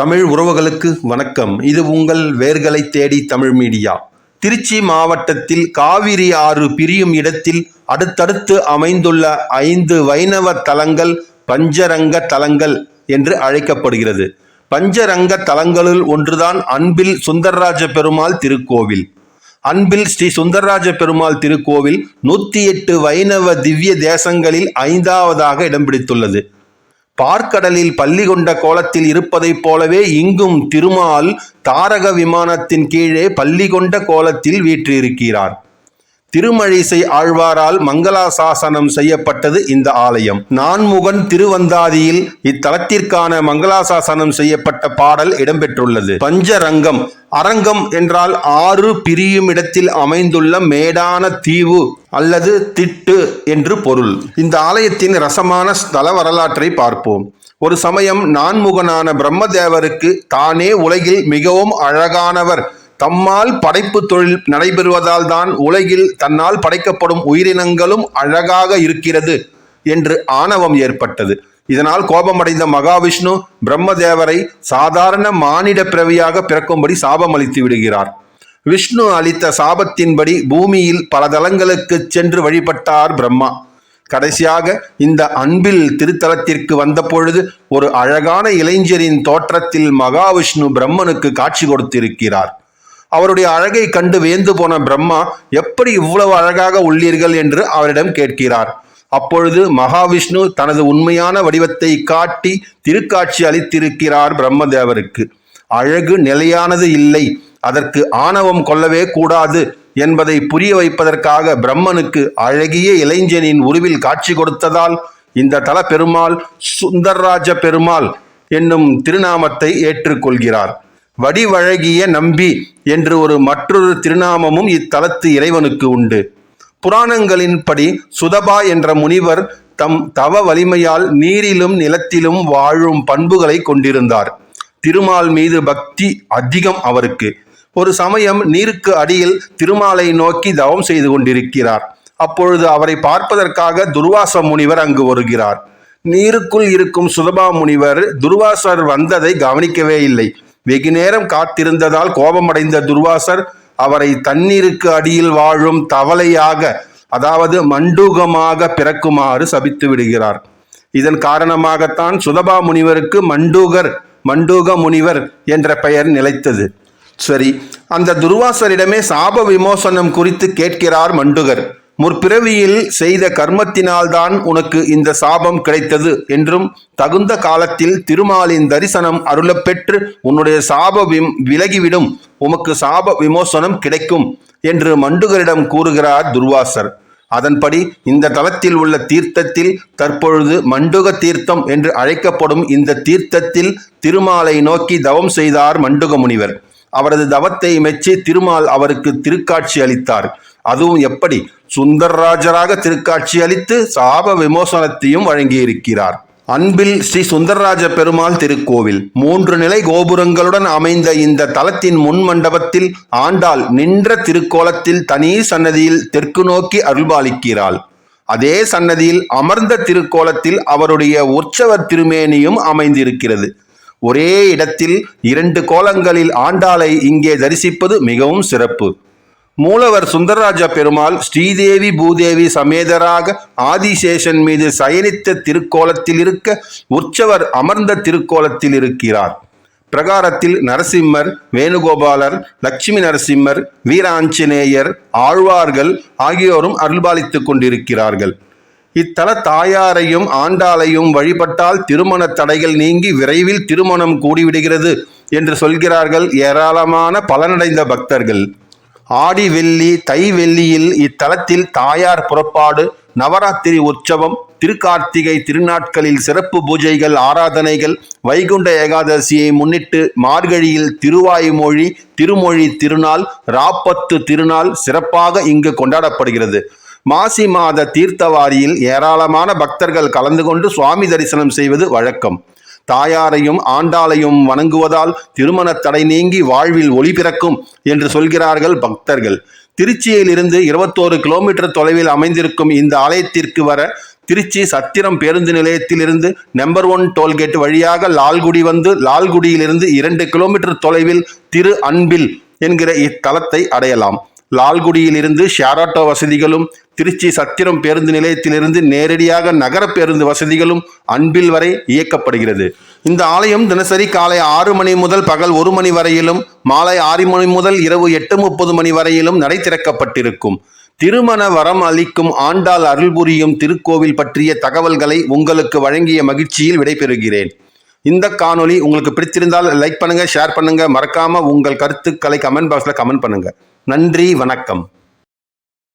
தமிழ் உறவுகளுக்கு வணக்கம். இது உங்கள் வேர்களை தேடி தமிழ் மீடியா. திருச்சி மாவட்டத்தில் காவிரி ஆறு பிரியும் இடத்தில் அடுத்தடுத்து அமைந்துள்ள ஐந்து வைணவ தலங்கள் பஞ்சரங்க தலங்கள் என்று அழைக்கப்படுகிறது. பஞ்சரங்க தலங்களுள் ஒன்றுதான் அன்பில் சுந்தரராஜ பெருமாள் திருக்கோவில். அன்பில் ஸ்ரீ சுந்தரராஜ பெருமாள் திருக்கோவில் நூற்றி எட்டு வைணவ திவ்ய தேசங்களில் ஐந்தாவதாக இடம் பிடித்துள்ளது. பார்க்கடலில் பள்ளி கொண்ட கோலத்தில் இருப்பதைப் போலவே இங்கும் திருமால் தாரக விமானத்தின் கீழே பள்ளி கொண்ட கோலத்தில் வீற்றிருக்கிறார். திருமழிசை ஆழ்வாரால் மங்களாசாசனம் செய்யப்பட்டது இந்த ஆலயம். நான்முகன் திருவந்தாதியில் இத்தலத்திற்கான மங்களாசாசனம் செய்யப்பட்ட பாடல் இடம்பெற்றுள்ளது. பஞ்சரங்கம் அரங்கம் என்றால் ஆறு பிரியும் இடத்தில் அமைந்துள்ள மேடான தீவு அல்லது திட்டு என்று பொருள். இந்த ஆலயத்தின் ரசமான ஸ்தல வரலாற்றை பார்ப்போம். ஒரு சமயம் நான்முகனான பிரம்மதேவருக்கு தானே உலகில் மிகவும் அழகானவர். தம்மால் படைப்பு தொழில் நடைபெறுவதால் தான் உலகில் தன்னால் படைக்கப்படும் உயிரினங்களும் அழகாக இருக்கிறது என்று ஆணவம் ஏற்பட்டது. இதனால் கோபமடைந்த மகாவிஷ்ணு பிரம்மதேவரை சாதாரண மானிட பிறவியாக பிறக்கும்படி சாபம் அளித்து விடுகிறார். விஷ்ணு அளித்த சாபத்தின்படி பூமியில் பல தலங்களுக்கு சென்று வழிபட்டார் பிரம்மா. கடைசியாக இந்த அன்பில் திருத்தலத்திற்கு வந்தபொழுது ஒரு அழகான இளைஞரின் தோற்றத்தில் மகாவிஷ்ணு பிரம்மனுக்கு காட்சி கொடுத்திருக்கிறார். அவருடைய அழகை கண்டு வேந்து போன பிரம்மா எப்படி இவ்வளவு அழகாக உள்ளீர்கள்? என்று அவரிடம் கேட்கிறார். அப்பொழுது மகாவிஷ்ணு தனது உண்மையான வடிவத்தை காட்டி திருக்காட்சி அளித்திருக்கிறார் பிரம்மதேவருக்கு. அழகு நிலையானது இல்லை. அதற்கு ஆணவம் கொள்ளவே கூடாது என்பதை புரிய வைப்பதற்காக பிரம்மனுக்கு அழகிய இளைஞனின் உருவில் காட்சி கொடுத்ததால் இந்த தல பெருமாள் சுந்தர்ராஜ பெருமாள் என்னும் திருநாமத்தை ஏற்றுக்கொள்கிறார். வடிவழகிய நம்பி என்று ஒரு மற்றொரு திருநாமமும் இத்தலத்து இறைவனுக்கு உண்டு. புராணங்களின்படி சுதபா என்ற முனிவர் தம் தவ வலிமையால் நீரிலும் நிலத்திலும் வாழும் பண்புகளை கொண்டிருந்தார். திருமால் மீது பக்தி அதிகம் அவருக்கு. ஒரு சமயம் நீருக்கு அடியில் திருமாலை நோக்கி தவம் செய்து கொண்டிருக்கிறார். அப்பொழுது அவரை பார்ப்பதற்காக துர்வாச முனிவர் அங்கு வருகிறார். நீருக்குள் இருக்கும் சுதபா முனிவர் துர்வாசர் வந்ததை கவனிக்கவே இல்லை. வெகு நேரம் காத்திருந்ததால் கோபமடைந்த துர்வாசர் அவரை தண்ணீருக்கு அடியில் வாழும் தவளையாக அதாவது மண்டூகமாக பிறக்குமாறு சபித்து விடுகிறார். இதன் காரணமாகத்தான் சுதபா முனிவருக்கு மண்டூகர் மண்டூக முனிவர் என்ற பெயர் நிலைத்தது. சரி அந்த துர்வாசரிடமே சாப விமோசனம் குறித்து கேட்கிறார் மண்டுகர். முற்பிறவியில் செய்த கர்மத்தினால்தான் உனக்கு இந்த சாபம் கிடைத்தது என்றும் தகுந்த காலத்தில் திருமாலின் தரிசனம் அருளப்பெற்று உன்னுடைய சாப விம் விலகிவிடும். உமக்கு சாப விமோசனம் கிடைக்கும் என்று மண்டுகரிடம் கூறுகிறார் துர்வாசர். அதன்படி இந்த தலத்தில் உள்ள தீர்த்தத்தில் தற்பொழுது மண்டுக தீர்த்தம் என்று அழைக்கப்படும் இந்த தீர்த்தத்தில் திருமாலை நோக்கி தவம் செய்தார் மண்டுக முனிவர். அவரது தவத்தை மெச்சி திருமால் அவருக்கு திருக்காட்சி அளித்தார். அதுவும் எப்படி? சுந்தரராஜராக திருக்காட்சி அளித்து சாப விமோசனத்தையும் வழங்கியிருக்கிறார். அன்பில் ஸ்ரீ சுந்தரராஜ பெருமாள் திருக்கோவில். மூன்று நிலை கோபுரங்களுடன் அமைந்த இந்த தலத்தின் முன் மண்டபத்தில் ஆண்டாள் நின்ற திருக்கோலத்தில் தனி சன்னதியில் தெற்கு நோக்கி அருள்பாலிக்கிறாள். அதே சன்னதியில் அமர்ந்த திருக்கோலத்தில் அவருடைய உற்சவர் திருமேனியும் அமைந்திருக்கிறது. ஒரே இடத்தில் இரண்டு கோலங்களில் ஆண்டாளை இங்கே தரிசிப்பது மிகவும் சிறப்பு. மூலவர் சுந்தரராஜ பெருமாள் ஸ்ரீதேவி பூதேவி சமேதராக ஆதிசேஷன் மீது சயனித்த திருக்கோலத்தில் இருக்க உற்சவர் அமர்ந்த திருக்கோலத்தில் இருக்கிறார். பிரகாரத்தில் நரசிம்மர் வேணுகோபாலர் லட்சுமி நரசிம்மர் வீராஞ்சநேயர் ஆழ்வார்கள் ஆகியோரும் அருள்பாலித்துக் கொண்டிருக்கிறார்கள். இத்தல தாயாரையும் ஆண்டாளையும் வழிபட்டால் திருமண தடைகள் நீங்கி விரைவில் திருமணம் கூடிவிடுகிறது என்று சொல்கிறார்கள் ஏராளமான பலனடைந்த பக்தர்கள். ஆடி வெள்ளி தை வெள்ளியில் இத்தலத்தில் தாயார் புறப்பாடு நவராத்திரி உற்சவம் திருக்கார்த்திகை திருநாட்களில் சிறப்பு பூஜைகள் ஆராதனைகள் வைகுண்ட ஏகாதசியை முன்னிட்டு மார்கழியில் திருவாய்மொழி திருமொழி திருநாள் ராப்பத்து திருநாள் சிறப்பாக இங்கு கொண்டாடப்படுகிறது. மாசி மாத தீர்த்தவாரியில் ஏராளமான பக்தர்கள் கலந்து கொண்டு சுவாமி தரிசனம் செய்வது வழக்கம். தாயாரையும் ஆண்டாளையும் வணங்குவதால் திருமண தடை நீங்கி வாழ்வில் ஒளி பிறக்கும் என்று சொல்கிறார்கள் பக்தர்கள். திருச்சியில் இருந்து இருபத்தோரு கிலோமீட்டர் தொலைவில் அமைந்திருக்கும் இந்த ஆலயத்திற்கு வர திருச்சி சத்திரம் பேருந்து நிலையத்திலிருந்து நம்பர் ஒன் டோல்கேட் வழியாக லால்குடி வந்து லால்குடியிலிருந்து இரண்டு கிலோமீட்டர் தொலைவில் திரு அன்பில் என்கிற இத்தலத்தை அடையலாம். லால்குடியிலிருந்து ஷேராட்டோ வசதிகளும் திருச்சி சத்திரம் பேருந்து நிலையத்திலிருந்து நேரடியாக நகர பேருந்து வசதிகளும் அன்பில் வரை இயக்கப்படுகிறது. இந்த ஆலயம் தினசரி காலை ஆறு மணி முதல் பகல் ஒரு மணி வரையிலும் மாலை ஆறு மணி முதல் இரவு எட்டு முப்பது மணி வரையிலும் நடை திறக்கப்பட்டிருக்கும். திருமண வரம் அளிக்கும் ஆண்டாள் அருள் புரியும் திருக்கோவில் பற்றிய தகவல்களை உங்களுக்கு வழங்கிய மகிழ்ச்சியில் விடைபெறுகிறேன். இந்த காணொளி உங்களுக்கு பிடித்திருந்தால் லைக் பண்ணுங்க ஷேர் பண்ணுங்க. மறக்காம உங்கள் கருத்துக்களை கமெண்ட் பாக்ஸ்ல கமெண்ட் பண்ணுங்க. நன்றி வணக்கம்.